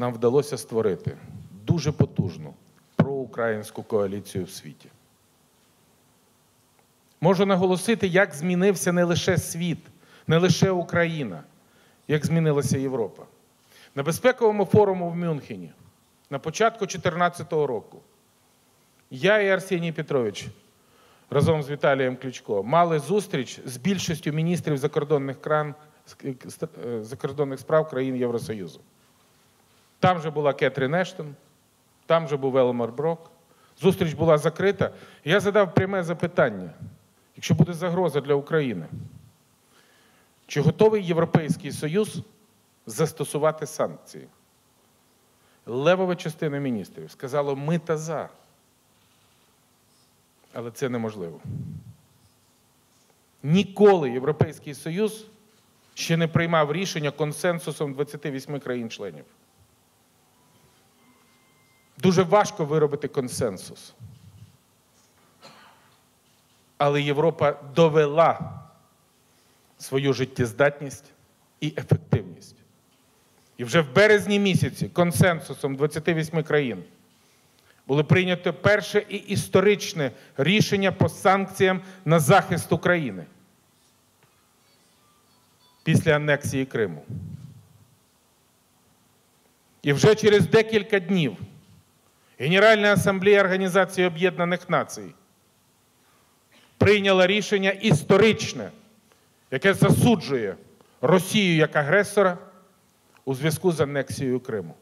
нам вдалося створити дуже потужну проукраїнську коаліцію в світі. Можу наголосити, як змінився не лише світ, не лише Україна, як змінилася Європа. На безпековому форуму в Мюнхені на початку 2014 року я і Арсеній Петрович разом з Віталієм Кличко мали зустріч з більшістю міністрів закордонних, кран, е, закордонних справ країн Євросоюзу. Там же була Кетрін Ештон, там же був Елмар Брок. Зустріч була закрита. Я задав пряме запитання: якщо буде загроза для України, чи готовий Європейський Союз застосувати санкції? Левова частина міністрів сказала, ми та за. Але це неможливо. Ніколи Європейський Союз ще не приймав рішення консенсусом 28 країн-членів. Дуже важко виробити консенсус. Але Європа довела свою життєздатність і ефективність. І вже в березні місяці консенсусом 28 країн було прийнято перше і історичне рішення по санкціям на захист України після анексії Криму. І вже через декілька днів Генеральна асамблея Організації Об'єднаних Націй прийняла рішення історичне, яке засуджує Росію як агресора у зв'язку з анексією Криму.